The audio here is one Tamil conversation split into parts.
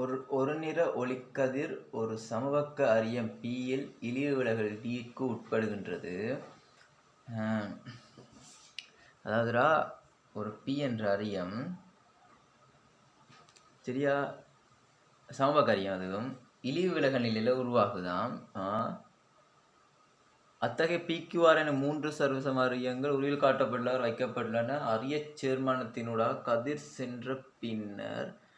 ஒரு ஒரு நிற ஒளிக்கதிர் ஒரு சமபக்க அரியம் பியில் இழிவு விலகல் டிக்கு உட்படுகின்றது. ஆஹ் அதாவதுடா ஒரு பி என்ற அரியம். சரியா? சமபக்க அரியம் அதுவும். இழிவு விலகல் நிலையில் உருவாகுதாம். ஆஹ் அத்தகைய PQR என மூன்று சர்வசம அரியங்கள் உரியில் காட்டப்படலாறு வைக்கப்பட்டுள்ளன. அரிய சேர்மானத்தினூடாக கதிர் சென்ற பின்னர்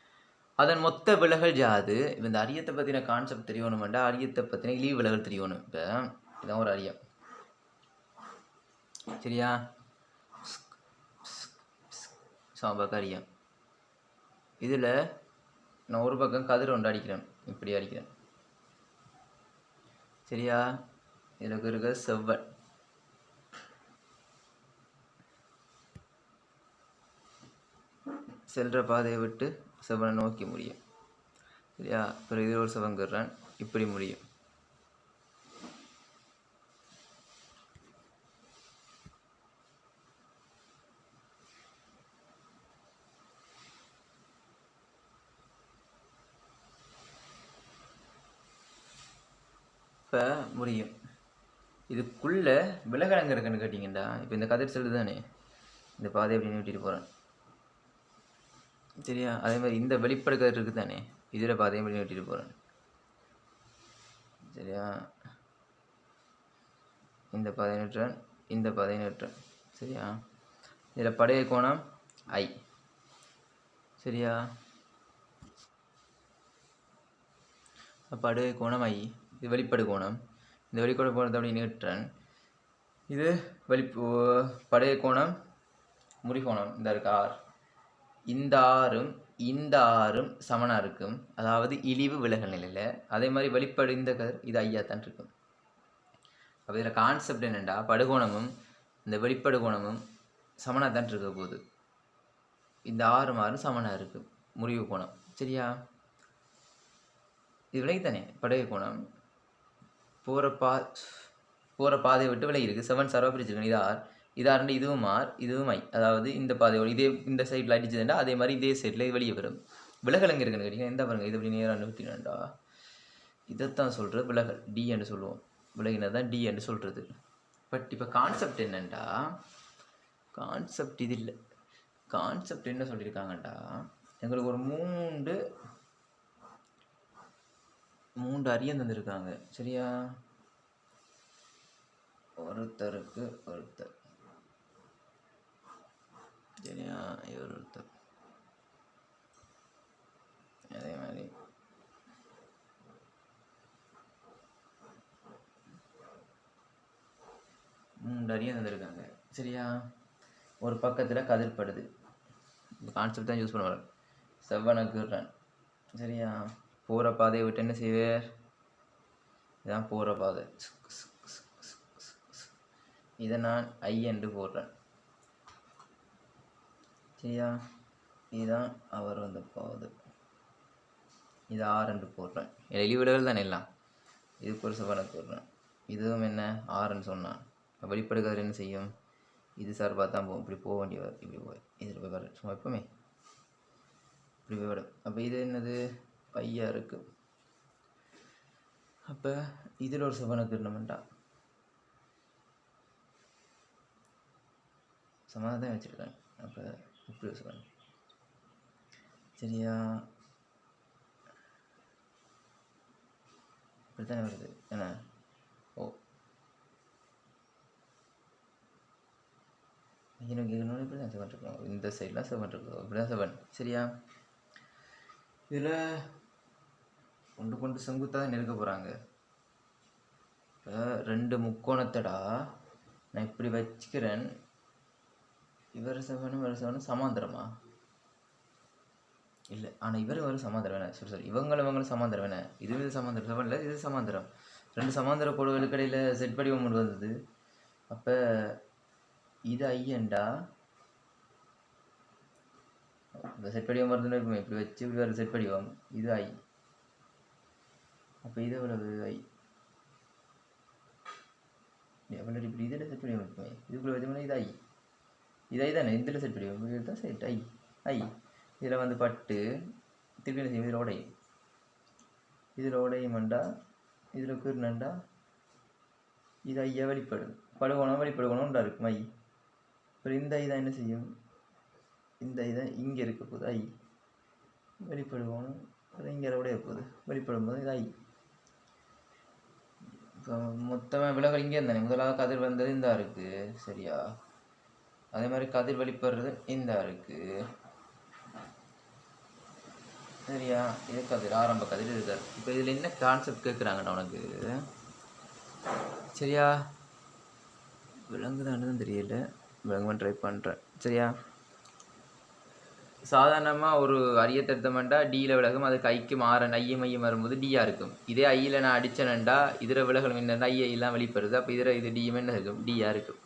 அதன் மொத்த விலகல் யாது? இந்த அரியத்தை பற்றின கான்செப்ட் தெரியணுமெண்டா? அரியத்தை பற்றின இழிவு விலகல் தெரியணும். இப்போ இதான் ஒரு அரியம். சரியா? சமபக்க அரியம். இதில் நான் ஒரு பக்கம் கதிர் ஒன்று அடிக்கிறேன். இப்படி அடிக்கிறேன். சரியா? இதில் இருக்க செவ்வன் செல்கிற பாதையை விட்டு செவனை நோக்கி முடியும். இல்லையா? பிறகு இதில் ஒரு செவங்கிறேன் இப்படி முடியும். இப்போ முடியும். இதுக்குள்ளே விலகல் எங்கே இருக்குன்னு கேட்டிங்கண்டா. இப்போ இந்த கதிர் செல்லு தானே. இந்த பாதை அப்படின்னு விட்டுட்டு போகிறேன் சரியா அதே மாதிரி இந்த வெளிப்பட இருக்குது தானே இதில் இப்போ அதே மாதிரி நீட்டிட்டு போகிறேன் சரியா? இந்த பதினெட்டு ரன் இந்த பதினெட்டு ரன் சரியா? இதில் படைய கோணம் ஐ சரியா? படு கோணம் ஐ இது வெளிப்படு கோணம். இந்த வெளிப்படு கோணத்தை அப்படி நீட்டுறன். இது வெளி படைய கோணம் முறிகோணம் இந்த இருக்கு ஆர் இந்த ஆறும் இந்த ஆறும் சமனா இருக்கும் அதாவது இழிவு விலகல் நிலையில் அதே மாதிரி வெளிப்படைந்த கதிர் இது ஐயா தான் இருக்கும் அப்போ இதில் கான்செப்ட் என்னென்னா படுகோணமும் இந்த வெளிப்படு கோணமும் சமனாக தான் இருக்க போகுது இந்த ஆறு மாறும் சமனாக இருக்குது முறிவு கோணம் சரியா? இது விலகி தானே படகு கோணம். போகிற பா போகிற பாதையை விட்டு விலகி இருக்குது செவன் சர்வா பிரிச்சிருக்கணும் இது ஆர் இது இதுவும் ஆர் இதுவும் ஐ. அதாவது இந்த பாதையோட இதே இந்த சைடில் அடிச்சதுண்டா அதே மாதிரி இதே சைடில் இது வெளியே வரும். விலகல் எங்கே இருக்குன்னு கேட்டீங்கன்னா எந்த பாருங்க இது அப்படி நேராக நிறுத்தினண்டா இதைத்தான் சொல்கிறது விலகல். டி என்று சொல்லுவோம். விலகினது தான் டி என்று சொல்கிறது பட் இப்போ கான்செப்ட் என்னண்டா? கான்செப்ட் இது இல்லை. கான்செப்ட் என்ன சொல்லியிருக்காங்கண்டா எங்களுக்கு ஒரு மூன்று மூன்று அரியம் தந்திருக்காங்க. சரியா? ஒருத்தருக்கு ஒருத்தர். Mm, சரியா இவர் ஒருத்தர் அதே மாதிரி நிறைய அரியம் தந்திருக்காங்க சரியா ஒரு பக்கத்தில் கதிர்படுது இந்த கான்செப்ட் தான் யூஸ் பண்ணுவாங்க செவ்வனக்குறன் சரியா? போகிற பாதையை விட்டு என்ன செய்வார்? இதான் போகிற பாதை. இதை நான் ஐ என்று போடுறேன். சரியா இதுதான் அவர் வந்து போகுது இது ஆர் என்று போடுறேன். எளிவிடல் தானே எல்லாம். இதுக்கு ஒரு செவ்வனுக்கு போடுறேன் இதுவும் என்ன? ஆறுன்னு சொன்னான் வெளிப்படுகிறது என்ன செய்யும்? இது சார்பாக தான் போகும். இப்படி போக வேண்டிய இப்படி போய். இதில் போய் வர சும்மா எப்பவுமே. இப்படி போய் வரும் அப்போ இது என்னது? பையா இருக்கு. அப்போ இதில் ஒரு செவனுக்கு இருந்தமெண்டா சமாதானம் வச்சுருக்கேன். அப்போ இப்படி செவன் சரியா? இப்படித்தானே வருது. என்ன? ஓ. எனக்கு இன்னொன்று இப்படி தான் செவன் இருக்கும் இந்த சைட்லாம் செவன் இருக்கோம் இப்படி தான் செவன் சரியா? இதில் கொண்டு கொண்டு செங்குத்தாக தான் நெருக்க போகிறாங்க இப்போ ரெண்டு முக்கோணத்தடா நான் இப்படி வச்சுக்கிறேன். இவர் செவனும் இவர் செவனும் சமாந்திரமா? இல்லை ஆனால் இவர் வரும் சமாந்திரம் வேணாம். சரி சரி இவங்களும் இவங்களும் சமாந்திரம் வேணாம். இது இது சமாந்திரம். செவன் இல்லை இது சமாந்திரம். ரெண்டு சமாந்திர கோடுகளுக்கு இடையில் செட் படிவம் ஒன்று வந்தது. அப்போ இது ஐயன்டா இந்த செட் படிவம் வருதுன்னு இருக்குமே இப்படி வச்சு இப்படி வர செட் படிவம் இது ஐ அப்போ இது எவ்வளவு? ஐ எவ்வளோ இப்படி இதில் செட் படிவம் இருக்குமே. இதுக்குள்ளே வச்சோம்னா இது ஐ இதை தானே இதில் செட் பண்ணி இது தான் செட் ஐ ஐ. இதில் வந்து பட்டு. திருப்பி என்ன செய்யும்? இதில் உடையும் இதில் உடையுமண்டா இதில் கீறினண்டா இது ஐயா வெளிப்படும் படுகோணம் வெளிப்படுகோணம்டா இருக்கும். மை அப்புறம் இந்த ஐ தான் என்ன செய்யும்? இந்த இதை இங்கே இருக்க போகுது. ஐ. வெளிப்படுகோணம். அப்புறம் இங்கே உடைய போகுது. வெளிப்படும் போது இது ஐ. இப்போ மொத்தமாக விலகல் இங்கே இருந்தானே முதலாவது கதிர் வந்தது இந்த இருக்குது சரியா? அதே மாதிரி கதிர் வெளிப்படுறது இந்த இருக்குது சரியா? இது கதிர் ஆரம்ப கதிர் இருக்கார் இப்போ இதில் என்ன கான்செப்ட் கேட்குறாங்கண்ணா உனக்கு? சரியா? விலங்குதான்னு தெரியல. விலங்குமே ட்ரை பண்ணுறேன் சரியா? சாதாரணமாக ஒரு அரிய திருத்தமெண்டா டியில் விலகும் அது கைக்கு மாற ஐய மையம் வரும்போது டியாக இருக்கும். இதே ஐயில் நான் அடித்தேனண்டா இதில் விலகலும் என்னென்னா ஐயெல்லாம் வெளிப்படுது. அப்போ இதில் இது டியும் என்ன இருக்கும்? டியாக இருக்கும்.